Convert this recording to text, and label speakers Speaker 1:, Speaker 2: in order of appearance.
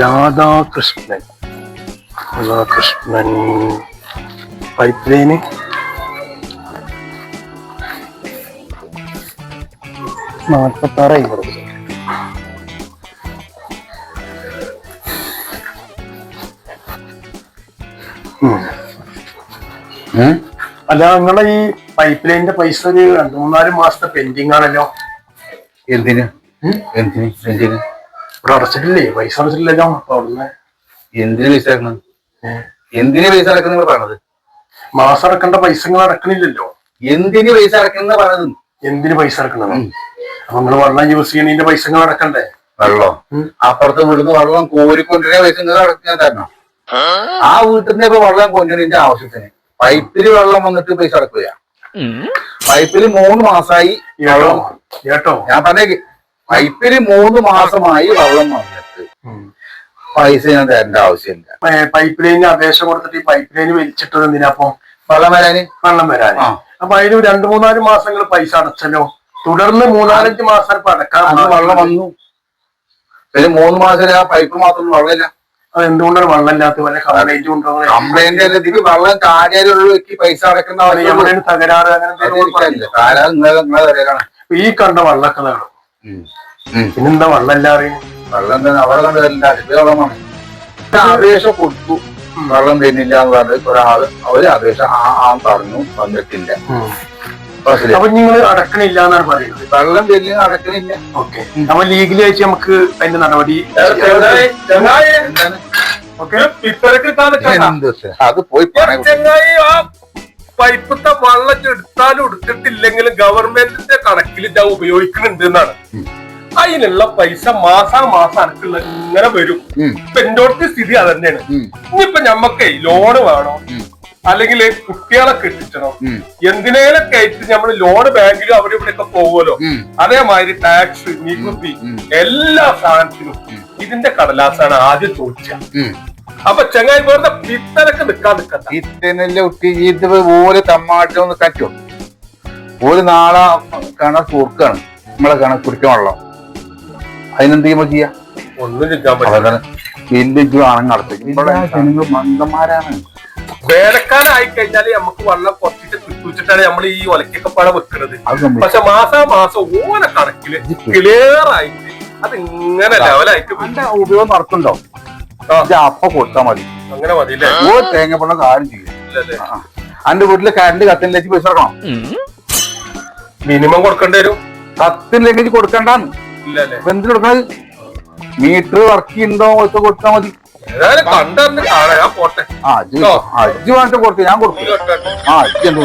Speaker 1: Radhakrishnan. Radhakrishnan. Pipe line നാൽപ്പത്തി ആറ് അമ്പത് അല്ല നിങ്ങളെ ഈ പൈപ്പ് ലൈനിന്റെ പൈസ ഒരു രണ്ടു മൂന്നാൽ മാസത്തെ പെൻഡിങ് ആണല്ലോ
Speaker 2: എന്തിന്? എന്തിന്? എന്തിന്?
Speaker 1: ഇവിടെ അടച്ചിട്ടില്ലേ പൈസ അടച്ചിട്ടില്ലല്ലോ അപ്പൊ അവിടുന്ന്.
Speaker 2: എന്തിനു പൈസ അടക്കണം? എന്തിനു പൈസ അടക്കുന്ന നിങ്ങൾ പറഞ്ഞത്?
Speaker 1: മാസം അടക്കേണ്ട പൈസ നിങ്ങൾ അടക്കണില്ലല്ലോ.
Speaker 2: എന്തിനു പൈസ അടക്കുന്ന പറഞ്ഞത്?
Speaker 1: എന്തിനു പൈസ അടക്കണം അപ്പൊ നിങ്ങൾ വെള്ളം യൂസ് ചെയ്യണതിന്റെ പൈസ നിങ്ങൾ അടക്കണ്ടേ?
Speaker 2: വെള്ളം? അപ്പുറത്തെ വീടുന്ന് വെള്ളം കോരിക്കൊണ്ടിരുന്ന പൈസ നിങ്ങൾ അടക്കാൻ തരണം ആ? വീട്ടിൽ നിന്ന് ഇപ്പൊ വെള്ളം കൊണ്ടിരുന്നതിന്റെ ആവശ്യത്തിന് പൈപ്പിൽ വെള്ളം വന്നിട്ട് പൈസ അടക്കുക പൈപ്പിൽ മൂന്ന് മാസമായി
Speaker 1: കേട്ടോ
Speaker 2: വെള്ളം
Speaker 1: കേട്ടോ?
Speaker 2: ഞാൻ പറഞ്ഞേ പൈപ്പിൽ മൂന്ന് മാസമായി വെള്ളം വന്നിട്ട്. പൈസ ഞാൻ തരേണ്ട ആവശ്യമില്ല.
Speaker 1: പൈപ്പ് ലൈനിന് അപേക്ഷ കൊടുത്തിട്ട് ഈ പൈപ്പ് ലൈന് വലിച്ചിട്ടത് എന്തിനാ അപ്പൊ?
Speaker 2: വെള്ളം വരാന്?
Speaker 1: വെള്ളം
Speaker 2: വരാന്.
Speaker 1: അപ്പൊ അതിന് രണ്ടു മൂന്നാൽ മാസങ്ങൾ പൈസ അടച്ചല്ലോ. തുടർന്ന് മൂന്നാലഞ്ച് മാസം ഇപ്പൊ അടക്കാൻ
Speaker 2: വെള്ളം വന്നു. പിന്നെ മൂന്ന് മാസം ആ പൈപ്പ് മാത്രം വെള്ളമില്ല.
Speaker 1: അത് എന്തുകൊണ്ടാണ് വെള്ളം ഇല്ലാത്ത വല്ല കംപ്ലൈന്റ് ഉണ്ടോ
Speaker 2: കംപ്ലൈന്റ് അല്ല ഇതിന് വെള്ളം വ്യക്തി പൈസ അടക്കുന്ന
Speaker 1: തകരാറ് അങ്ങനെ
Speaker 2: നിങ്ങളെ നിങ്ങളെ
Speaker 1: ഈ കണ്ട വെള്ളമൊക്കെ വേണം പിന്നെന്താ വെള്ളം ഇല്ലാതെ
Speaker 2: വെള്ളം തന്നെ അവിടെ കണ്ടതല്ല അതിന്റെ വെള്ളമാണ്. ആവേശം കൊടുത്തു. വെള്ളം തരുന്നില്ല എന്ന് പറഞ്ഞത് ഒരാൾ അവർ ആവേശം ആ ആ പറഞ്ഞു വന്നിട്ടില്ല?
Speaker 1: അപ്പൊ നിങ്ങൾ അടക്കണില്ല എന്നാണ് പറയുന്നത്.
Speaker 2: വെള്ളം തരുന്ന അടക്കണില്ല.
Speaker 1: ഓക്കെ. അപ്പൊ ലീഗലി അയച്ച് നമുക്ക് അതിന്റെ നടപടി ഓക്കെ.
Speaker 2: അത് പോയി
Speaker 3: ചെങ്ങായി പൈപ്പത്തെ വെള്ളം എടുത്താലും എടുത്തിട്ടില്ലെങ്കിലും ഗവൺമെന്റിന്റെ കണക്കിൽ ഇത് ഉപയോഗിക്കുന്നുണ്ട് എന്നാണ്. അതിനുള്ള പൈസ മാസാ മാസം അനക്കുള്ള ഇങ്ങനെ വരും. ഇപ്പൊ എന്റെ അടുത്ത് സ്ഥിതി അത്
Speaker 2: തന്നെയാണ്
Speaker 3: ഇനിയിപ്പൊ ഞമ്മക്ക് ലോണ് വേണോ? അല്ലെങ്കിൽ കുട്ടികളെ കെട്ടിച്ചണോ. എന്തിനേലൊക്കെ ആയിട്ട് നമ്മൾ ലോണ് ബാങ്കിലും അവിടെ ഇവിടെ ഒക്കെ പോകുമല്ലോ അതേമാതിരി ടാക്സ് നികുതി എല്ലാ സാധനത്തിനും ഇതിന്റെ കടലാസാണ് ആദ്യം ചോദിച്ച
Speaker 2: ഉം.
Speaker 3: അപ്പൊ ചങ്ങായി വെറുതെ പിത്തനൊക്കെ നിക്കാൻ നിക്കണ്ട.
Speaker 2: പിത്തനെല്ലാം ഒട്ടി ഇത് ഓൽ തമ്മാട്ടം ഒന്ന് കറ്റും. ഓൽ നാളെ കണ കൂർക്കാണ് നമ്മളെ കണ കുടിക്കാൻ വെള്ളം അതിനെന്ത് ചെയ്യുമ്പോ ചെയ്യാ?
Speaker 3: ഒന്നും പറ്റില്ല.
Speaker 2: വലിയ ആണെങ്കിൽ നടത്തും ജനങ്ങൾ മന്ദന്മാരാണ്.
Speaker 3: വേനൽക്കാലം കഴിഞ്ഞാൽ നമുക്ക് വെള്ളം കുറച്ചിട്ട് കിട്ടുവച്ചിട്ടാണ് നമ്മൾ ഈ ഒലക്കൊക്കെ പഴം വെക്കുന്നത് പക്ഷെ മാസാ മാസം ഓരോ കണക്കിൽ ക്ലിയർ ആയിട്ട് അത് ഇങ്ങനെ ലെവലായിട്ട്
Speaker 2: ഉപയോഗം നടക്കുന്നുണ്ടോ. ഇത് അപ്പ കൊടുത്താൽ മതി.
Speaker 3: അങ്ങനെ
Speaker 2: ഓ തേങ്ങപ്പുള്ള കാര്യം ചെയ്യും.
Speaker 3: ഇല്ലല്ലേ
Speaker 2: അന്റെ വീട്ടിൽ കറണ്ട് കത്തിലേക്ക് പൈസ ഇറക്കണം
Speaker 3: മിനിമം കൊടുക്കേണ്ടി വരും.
Speaker 2: കത്തിലേക്ക് കൊടുക്കണ്ടാന്ന്. എന്തിനു കൊടുക്കണത്? മീറ്റർ വർക്ക് ചെയ്യുന്നുണ്ടോ ഒക്കെ കൊടുത്താൽ മതി.
Speaker 3: ഏതായാലും കണ്ടറിഞ്ഞ് കാണാൻ ഞാൻ പോട്ടെ.
Speaker 2: ആ ഇജ്ജ് ആ വേണ്ടിട്ട് കൊടുത്തു ഞാൻ
Speaker 3: കൊടുക്കും.
Speaker 2: ആ ഇജ്ജ് എന്ത്